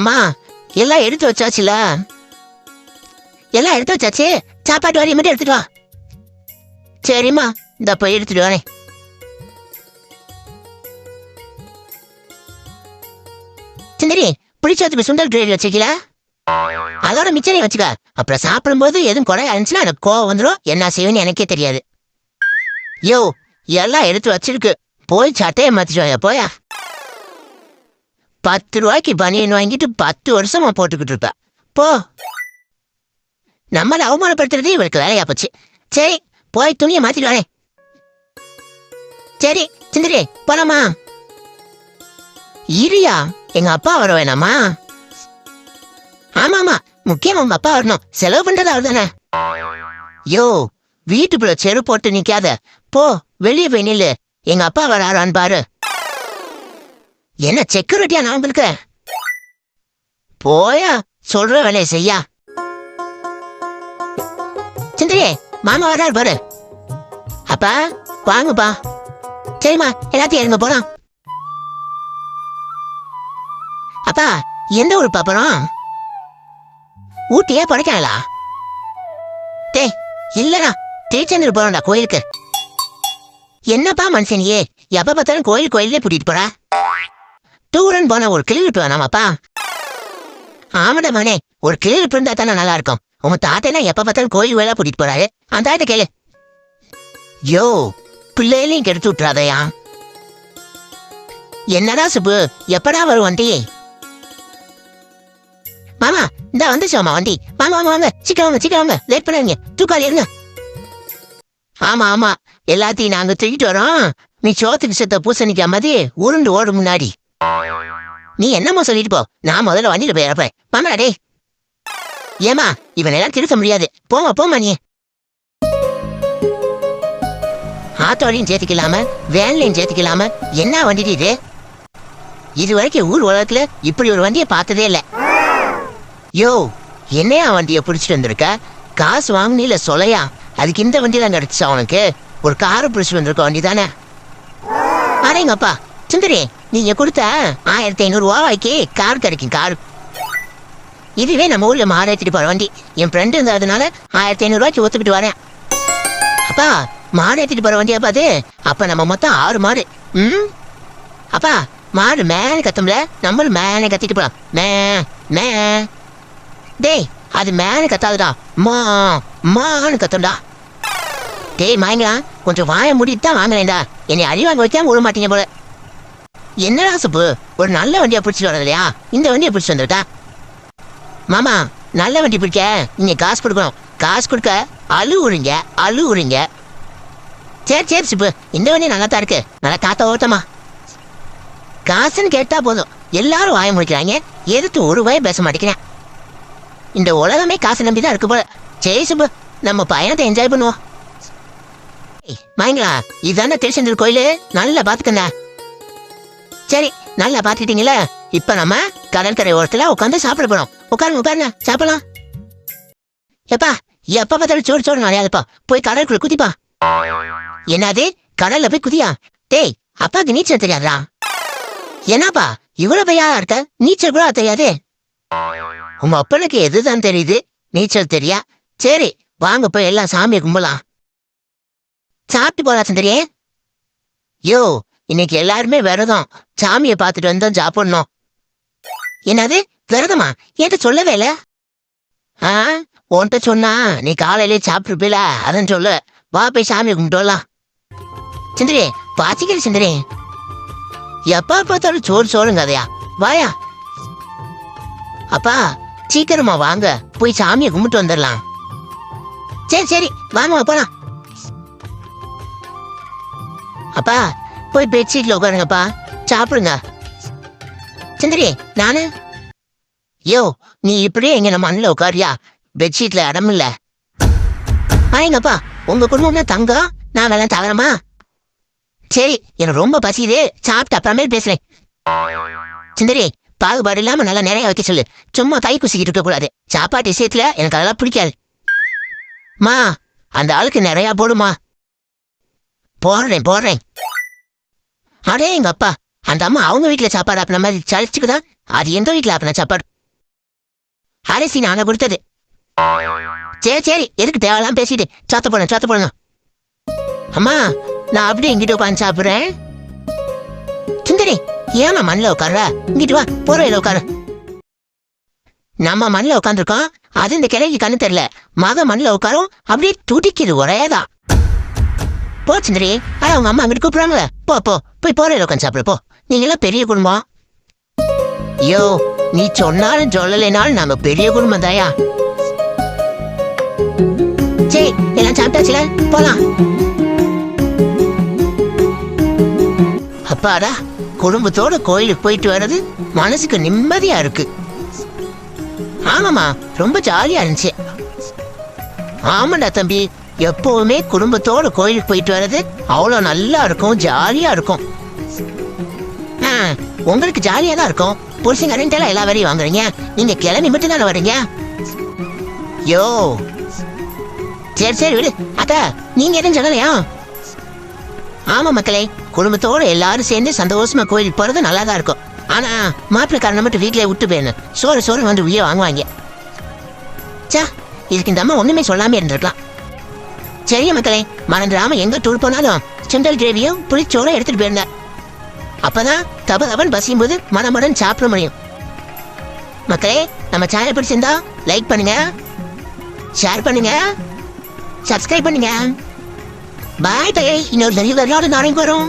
அம்மா எல்லாம் எடுத்து வச்சாச்சுல. எல்லாம் எடுத்து வச்சாச்சு. சாப்பாட்டு வரையும் மட்டும் எடுத்துட்டு வா. சரிம்மா இந்த போய் எடுத்துட்டு வரேன். சுந்தரி புளிச்சோத்துக்கு சுண்டல் கிரேவி வச்சுக்கல அதோட மிச்சரையும் வச்சுக்க. அப்புறம் சாப்பிடும்போது எதுவும் குறை இருந்துச்சுன்னா எனக்கு கோவம் வந்துடும் என்ன செய்வேன்னு எனக்கே தெரியாது. யோ எல்லாம் எடுத்து வச்சிருக்கு. போய் சட்டையை மாத்திட்டு வாயா போயா? பத்து ரூபாய்க்கு பனியன் வாங்கிட்டு பத்து வருஷமா போட்டுக்கிட்டு இருப்ப போ. நம்மளை அவமானப்படுத்துறதே இவளுக்கு வேலையா போச்சு. சரி போய் துணியை மாத்திட்டு வரேன். சரி சிந்திரி போலாமா? இரியா எங்க அப்பா வர வேணாமா? ஆமா ஆமா முக்கியமா உங்க அப்பா வரணும். செலவு பண்றது அவர் தானே. யோ வீட்டுக்குள்ள செரு போட்டு நிக்காத. போ வெளியே போய் நில்லு. எங்க அப்பா வராரான்னு பாரு. என்ன செக்யூரிட்டியா நான் உங்களுக்கு? போயா சொல்ற வேலையை செய்யா. சிந்திரி மாமா வராரு பாரு. அப்பா வாங்கப்பா. சரிம்மா எல்லாத்தையும் இறங்க போலாம். அப்பா எந்த ஊர் பாப்பறோம் ஊட்டியே படைக்காங்களா டேய் இல்லடா திருச்செந்தூர் போறோம்டா கோயிலுக்கு. என்னப்பா மனுஷனியே எப்ப பார்த்தாலும் கோயில் கோயிலே கூட்டிட்டு போற. டூரன் போன ஒரு கிளிவிட்டு வேணாமாப்பா. ஆமாடா மனே ஒரு கிளிவிட்டு இருந்தா தானே நல்லா இருக்கும் உங்க தாத்தா எப்ப பார்த்தாலும் கோயில் வேலை கூட்டிட்டு போறாரு. அந்த தாத்த கேளு. யோ பிள்ளைகளையும் கெடுத்து விட்டுறாதயா. என்னடா சுப்பு எப்படா வரும் வண்டி? மாமா இந்த வந்துச்சு மாமா வண்டி. வாங்க வாங்க வாங்க. சீக்கிரம் வாங்க சீக்கிரம் வாங்க. லேட் பண்ணாதீங்க. தூக்காளி இருங்க. ஆமா ஆமா. எல்லாத்தையும் நாங்க தூக்கிட்டு வரோம். நீ சோத்துக்கு செத்த பூசணிக்கா மாதிரி உருண்டு ஓடு முன்னாடி. நீ என்னமோ சொல்லிட்டு போ? நான் முதல்ல வண்டியில போய் இறப்பேன் மாமா ஏமா இவன் எல்லாம் திருத்த முடியாது. போமா போமா நீ. ஆத்தோடையும் சேர்த்துக்கலாம வேன்லையும் சேர்த்துக்கலாம என்ன வண்டி இது? இது வரைக்கும் ஊர் உலகத்துல இப்படி ஒரு வண்டியை பார்த்ததே இல்ல. யோ என்னையா வண்டியை பிடிச்சிட்டு வந்திருக்க? காசு வாங்கினில சொலையா? அதுக்கு இந்த வண்டி தான் கிடைச்சா உனக்கு? ஒரு காரை பிடிச்சிட்டு வந்திருக்க வண்டி தானே? அடேங்கப்பா சுந்தரி. நீங்க கொடுத்த ஆயிரத்தி ஐநூறு ரூபாய்க்கு கார் கிடைக்கும் கார். இதுவே நம்ம ஊர்ல மாடு போற வண்டி. என் ஃப்ரெண்டு இருந்ததுனால ஆயிரத்தி ஐநூறு ரூபாய்க்கு ஒத்துக்கிட்டு வரேன். அப்பா மாடு ஏத்திட்டு போற வண்டியா பாத்து? அப்ப நம்ம மொத்தம் ஆறு மாடு. ம்? அப்பா மாடு மேலே கத்தும்ல? நம்மளும் மேலே கத்திட்டு போலாம். மே மே. டேய் அது மேலே கத்தாதுடா. மா மான்னு கத்தும்டா. டேய் மாயங்களா கொஞ்சம் வாய மூடிட்டு தான் வாங்கினேன்டா என்னை அறிவாங்க வைக்காம விட மாட்டீங்க போல. என்னடா சுப்பு? ஒரு நல்ல வண்டியை பிடிச்சிட்டு வரது இல்லையா? இந்த வண்டியை பிடிச்சிட்டு வந்துட்டா மாமா நல்ல வண்டி பிடிக்க. நீங்க காசு கொடுக்கணும். காசு கொடுக்க அழு உறிங்க அழு உறிங்க சரி சரி சுப்பு. இந்த வண்டி நல்லா தான் இருக்கு. நல்லா காத்த ஓட்டமா. காசுன்னு கேட்டா போதும். எல்லாரும் வாய முடிக்கிறாங்க. எதிர்த்து ஒரு வாய பேச மாட்டேங்கிறேன். இந்த உலகமே காசு நம்பி தான் இருக்கு போல. சரி சுப்பு நம்ம பயணத்தை என்ஜாய் பண்ணுவோம். மாயங்களா இதுதானே திருச்செந்தூர் கோயில்? நல்லா பார்த்துக்கண்ணா சரி நல்லா பாத்துட்டீங்களா இப்ப நம்ம கடற்கரை ஓரத்துல உட்காந்து சாப்பிட போறோம். உட்காருங்க உட்காருங்க சாப்பிடலாம். எப்பா எப்ப பார்த்தாலும் சோறு சோறு நிறையாதுப்பா போய் கடற்குள்ள குதிப்பா. என்னது? கடல்ல போய் குதியா? டேய் அப்பாக்கு நீச்சல் தெரியாதா? என்னப்பா இவ்வளவு பையா இருக்க? நீச்சல் கூட தெரியாது. உங்க அப்பனுக்கு எதுதான் தெரியுது? நீச்சல் தெரியா? சரி வாங்க போய் எல்லாம் சாமியை கும்பலாம் சாப்பிட்டு போலாச்சும் தெரியே? யோ இன்னைக்கு எல்லாருமே விரதம். சாமியை பார்த்துட்டு வந்தோம் சாப்பிடணும். என்னது? விரதமா? என்கிட்ட சொல்லவே இல்ல? ஆ? உன்கிட்ட சொன்னா நீ காலையிலேயே சாப்பிட்டுருப்பில அதான் சொல்லு வா போய் சாமியை கும்பிட்டு வரலாம். சுந்தரி பாச்சிக்கிற சுந்தரி. எப்ப பார்த்தாலும் சோறு சோறுங்க அதையா வாயா. அப்பா சீக்கிரமா வாங்க. போய் சாமியை கும்பிட்டு வந்துடலாம். சரி சரி. வாங்க போலாம். அப்பா போய் பெட்ஷீட்ல உட்காருங்கப்பா. சாப்பிடுங்க. சுந்தரி நானு. யோ நீ இப்படியே எங்க நம்ம மண்ணில் உட்காரியா? பெட்ஷீட்ல இடம் இல்ல. ஆயங்கப்பா உங்க குடும்பம்னா தங்கம் நான் வேலை தவறமா சரி எனக்கு ரொம்ப பசியுது. சாப்பிட்டு அப்புறமே பேசுறேன். சுந்தரி பாகுபாடு இல்லாம நல்லா நிறைய வைக்க சொல்லு. சும்மா கை குசிக்கிட்டு இருக்க கூடாது. சாப்பாட்டு விஷயத்துல எனக்கு அதெல்லாம் பிடிக்காது. மா அந்த ஆளுக்கு நிறையா போடுமா? போடுறேன் போடுறேன். அடே எங்க அப்பா. அந்த அம்மா அவங்க வீட்டுல சாப்பாடு ஆப்பின மாதிரி சளிச்சுக்குதான் அது எந்த வீட்டுல ஆப்பின சாப்பாடு? அரிசி நானே கொடுத்தது. சரி சரி. எதுக்கு தேவையெல்லாம் பேசிட்டு? சாத்த போன சாத்த போன. அம்மா நான் அப்படியே இங்கிட்டு உட்காந்து சாப்பிடுறேன். சுந்தரி ஏமா மண்ணில் உட்கார்ற? இங்கிட்டு வா போர்வையில உட்கார. நம்ம மண்ணில் உட்காந்துருக்கோம் அது இந்த கிளைக்கு கண்ணு தெரியல. மக மண்ணில் உட்காரும். அப்படியே துடிக்குது ஒரேதான். போ சுந்தரி ஆ அம்மா அங்கிட்டு கூப்பிடுறாங்களே. போ போ. போய் போர்வையில உட்காந்து சாப்பிடு போ. நீங்களாம் பெரிய குடும்பம். யோ நீ சொன்னாலும் சொல்லலைனாலும் நம்ம பெரிய குடும்பம் தாயா? சரி எல்லாம் சாப்பிட்டாச்சுல? போலாம். அப்பாடா குடும்பத்தோட கோயிலுக்கு போயிட்டு வர்றது மனசுக்கு நிம்மதியா இருக்கு. ஆமாமா ரொம்ப ஜாலியா இருந்துச்சு. ஆமாடா தம்பி. எப்பவுமே குடும்பத்தோட கோயிலுக்கு போயிட்டு வர்றது அவ்வளோ நல்லா இருக்கும் ஜாலியா இருக்கும். ஆ, உங்களுக்கு ஜாலியா தான் இருக்கும். புருஷங்க ரெண்டெல்லாம் எல்லா வேலையும் வாங்குறீங்க. நீங்க கிளம்பி மட்டும் தானே வரீங்க யோ. சரி சரி விடு. அத்தா நீங்க எதுவும் சொல்லலையா? ஆமா மக்களே குடும்பத்தோட எல்லாரும் சேர்ந்து சந்தோஷமா கோயிலுக்கு போறது நல்லா தான் இருக்கும். ஆனா மாப்பிள்ளைக்காரனை மட்டும் வீட்டிலே விட்டு போயிடணும். சோறு சோறு வந்து உயிரை வாங்குவாங்க. சா இதுக்கு இந்த அம்மா ஒண்ணுமே சொல்லாம இருந்திருக்கலாம். சரி மக்களே மறந்துடாம எங்க டூர் போனாலும் சுண்டல் கிரேவியும் புளிச்சோறும் எடுத்துட்டு போயிருந்தேன் அப்பதான் தப தபன் பசியும் போது மனமடன் சாப்பிட முடியும். மக்களே நம்ம சேனல் பிடிச்சிருந்தா லைக் பண்ணுங்க ஷேர் பண்ணுங்க சப்ஸ்கிரைப் பண்ணுங்க. பாய். தகை இன்னொரு நிறைய விளையாடு நாளைக்கு வரும்.